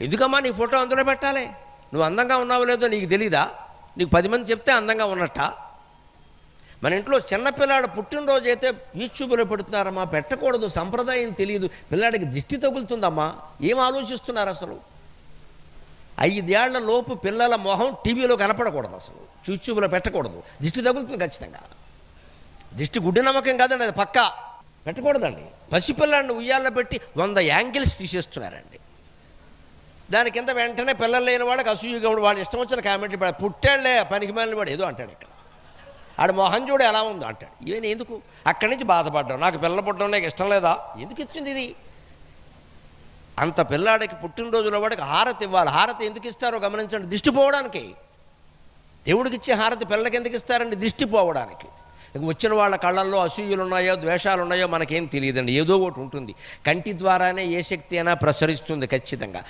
ఎందుకమ్మా నీ ఫోటో అందులో పెట్టాలి? నువ్వు అందంగా ఉన్నావో లేదో నీకు తెలీదా? నీకు పది మంది చెప్తే అందంగా ఉన్నట్ట? మన ఇంట్లో చిన్నపిల్లాడు పుట్టినరోజు అయితే యూట్యూబ్లో పెడుతున్నారమ్మా. పెట్టకూడదు సంప్రదాయం తెలియదు. పిల్లాడికి దిష్టి తగులుతుందమ్మా. ఏం ఆలోచిస్తున్నారు అసలు? ఐదేళ్ళ లోపు పిల్లల మొహం టీవీలో కనపడకూడదు అసలు. యూట్యూబ్లో పెట్టకూడదు. దిష్టి తగులుతుంది ఖచ్చితంగా. దిష్టి గుడ్డి నమ్మకం కాదండి అది పక్కా. పెట్టకూడదండి. పసిపిల్లాడిని ఉయ్యాల్లో పెట్టి వంద యాంగిల్స్ తీసేస్తున్నారండి. దాని కింద వెంటనే పిల్లలు లేని వాడికి అసూయగా ఉండి వాళ్ళు ఇష్టం వచ్చిన కామెంట్లు పెడ పుట్టాళ్ళే పనికి మాలిన వాడు ఏదో అంటాడు ఇక్కడ. ఆడ మొహం చూడు ఎలా ఉందో అంటాడు. ఈయన ఎందుకు? అక్కడి నుంచి బాధపడ్డాం నాకు పిల్లలు పుట్టడం నాకు ఇష్టం లేదా? ఎందుకు ఇచ్చింది ఇది? అంత పిల్లాడికి పుట్టినరోజులో వాడికి హారతి ఇవ్వాలి. హారతి ఎందుకు ఇస్తారో గమనించండి. దిష్టి పోవడానికి. దేవుడికి ఇచ్చే హారతి పిల్లలకి ఎందుకు ఇస్తారండి? దిష్టి పోవడానికి. వచ్చిన వాళ్ళ కళ్ళల్లో అసూయలు ఉన్నాయో ద్వేషాలు ఉన్నాయో మనకేం తెలియదండి. ఏదో ఒకటి ఉంటుంది. కంటి ద్వారానే ఏ శక్తి అయినా ప్రసరిస్తుంది ఖచ్చితంగా.